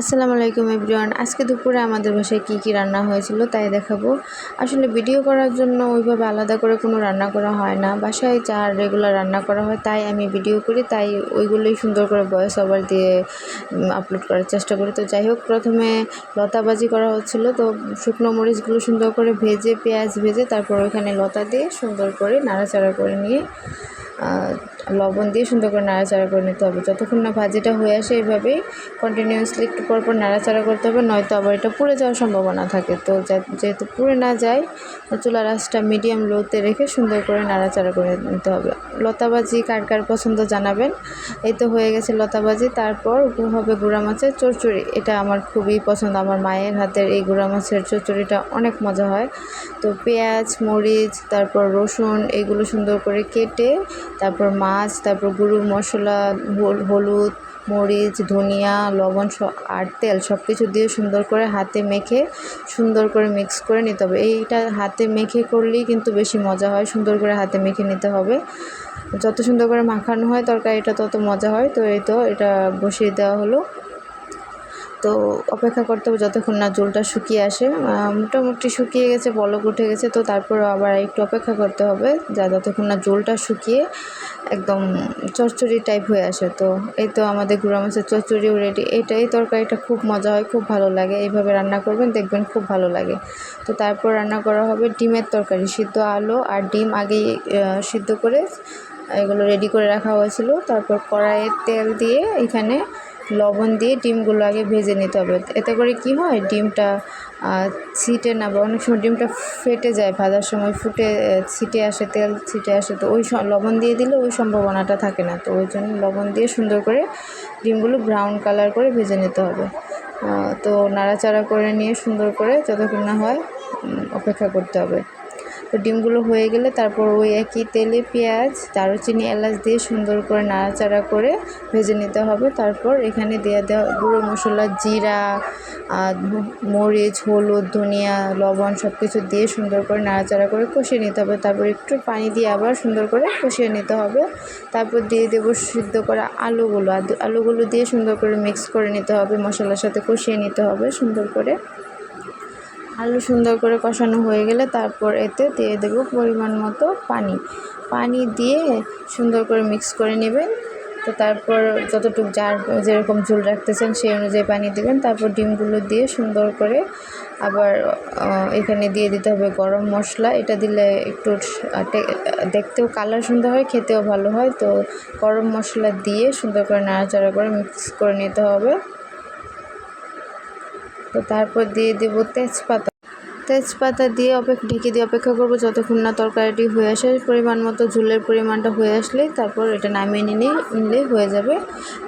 আসসালামু আলাইকুম এভরিওয়ান। আজকে দুপুরে আমাদের বাসায় কী কী রান্না হয়েছিল তাই দেখাবো। আসলে ভিডিও করার জন্য ওইভাবে আলাদা করে কোনো রান্না করা হয় না। বাসায় যা রেগুলার রান্না করা হয় তাই আমি ভিডিও করি, তাই ওইগুলোই সুন্দর করে ভয়েস ওভার দিয়ে আপলোড করার চেষ্টা করি। তো যাই হোক, প্রথমে লতাবাজি করা হচ্ছিল। তো শুকনো মরিচগুলো সুন্দর করে ভেজে, পেঁয়াজ ভেজে তারপর ওইখানে লতা দিয়ে সুন্দর করে নাড়াচাড়া করে নিয়ে লবণ দিয়ে সুন্দর করে নাড়াচাড়া করে নিতে হবে। যতক্ষণ না ভাজিটা হয়ে আসে এইভাবেই কন্টিনিউয়াসলি একটু পর পর নাড়াচাড়া করতে হবে, নয়তো আবার এটা পুড়ে যাওয়ার সম্ভাবনা থাকে। তো যেহেতু পুড়ে না যায় চুলা রাসটা মিডিয়াম লোতে রেখে সুন্দর করে নাড়াচাড়া করে নিতে হবে। লতাবাজি কার কার পছন্দ জানাবেন? এই তো হয়ে গেছে লতাবাজি। তারপর হবে গুঁড়া মাছের চচ্চড়ি। এটা আমার খুবই পছন্দ। আমার মায়ের হাতের এই গুঁড়া মাছের চচ্চড়িটা অনেক মজা হয়। তো পেঁয়াজ, মরিচ, তারপর রসুন, এগুলো সুন্দর করে কেটে তারপর মাছ, তারপর গুঁড়ো মশলা, হল- হলুদ, মরিচ, ধনিয়া, লবণ সব আর তেল সব কিছু দিয়ে সুন্দর করে হাতে মেখে সুন্দর করে মিক্স করে নিতে হবে। এইটা হাতে মেখে করলেই কিন্তু বেশি মজা হয়, সুন্দর করে হাতে মেখে নিতে হবে। যত সুন্দর করে মাখানো হয় তরকারিটা তত মজা হয়। তো এই তো এটা বসিয়ে দেওয়া হলো। তো অপেক্ষা করতে হবে যতক্ষণ না জলটা শুকিয়ে আসে। মোটামুটি শুকিয়ে গেছে, বলক উঠে গেছে, তো তারপরে আবার একটু অপেক্ষা করতে হবে যা যতক্ষণ না জলটা শুকিয়ে একদম চচ্চড়ি টাইপ হয়ে আসে। তো এই তো আমাদের গুঁড়া মাছের চচ্চড়িও রেডি এইটাই তরকারিটা খুব মজা হয়, খুব ভালো লাগে। এইভাবে রান্না করবেন, দেখবেন খুব ভালো লাগে। তো তারপর রান্না করা হবে ডিমের তরকারি, সিদ্ধ আলু আর ডিম আগেই সিদ্ধ করে এগুলো রেডি করে রাখা হয়েছিল। তারপর কড়াইয়ে তেল দিয়ে এখানে লবণ দিয়ে ডিমগুলো আগে ভেজে নিতে হবে। এতে করে কি হয়? ডিমটা ছিটে না বা অনেক সময় ডিমটা ফেটে যায়, ভাজার সময় ফুটে ছিটে আসে, তেল ছিটে আসে, তো ওই লবণ দিয়ে দিলে ওই সম্ভাবনাটা থাকে না। তো ওই জন্য লবণ দিয়ে সুন্দর করে ডিমগুলো ব্রাউন কালার করে ভেজে নিতে হবে। তো নাড়াচাড়া করে নিয়ে সুন্দর করে যতক্ষণ না হয় অপেক্ষা করতে হবে। তো ডিমগুলো হয়ে গেলে তারপর ওই একই তেলে পেঁয়াজ, দারুচিনি, এলাচ দিয়ে সুন্দর করে নাড়াচাড়া করে ভেজে নিতে হবে। তারপর এখানে দেওয়া দেওয়া গুঁড়ো মশলা, জিরা মরিচ, হলুদ, ধনিয়া, লবণ সব কিছু দিয়ে সুন্দর করে নাড়াচাড়া করে কষিয়ে নিতে হবে। তারপর একটু পানি দিয়ে আবার সুন্দর করে কষিয়ে নিতে হবে। তারপর দিয়ে দেবো সিদ্ধ করা আলুগুলো। আলুগুলো দিয়ে সুন্দর করে মিক্স করে নিতে হবে। মশলার সাথে কষিয়ে নিতে হবে সুন্দর করে। আলু সুন্দর করে কষানো হয়ে গেলে তারপর এতে দিয়ে দেব পরিমাণ মতো পানি। পানি দিয়ে সুন্দর করে মিক্স করে নেবেন। তো তারপর যতটুকু যার যেরকম ঝোল রাখতেছেন সেই অনুযায়ী পানি দেবেন। তারপর ডিমগুলো দিয়ে সুন্দর করে আবার এখানে দিয়ে দিতে হবে গরম মশলা। এটা দিলে একটু দেখতেও কালার সুন্দর হয়, খেতেও ভালো হয়। তো গরম মশলা দিয়ে সুন্দর করে নাড়াচাড়া করে মিক্স করে নিতে হবে। তো তারপর দিয়ে দেবো তেজপাতা। তেজপাতা দিয়ে অপেক্ষা ঢেকে দিয়ে অপেক্ষা করব যতক্ষণ না তরকারিটি হয়ে আসে। পরিমাণ মতো ঝুলের পরিমাণটা হয়ে আসলে তারপর এটা নামিয়ে নিলে নিলেই হয়ে যাবে।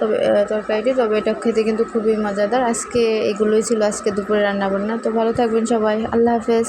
তবে তরকারিটি, তবে এটা খেতে কিন্তু খুবই মজাদার। আজকে এগুলোই ছিল আজকে দুপুরে রান্না বান্না তো ভালো থাকবেন সবাই। আল্লাহ হাফেজ।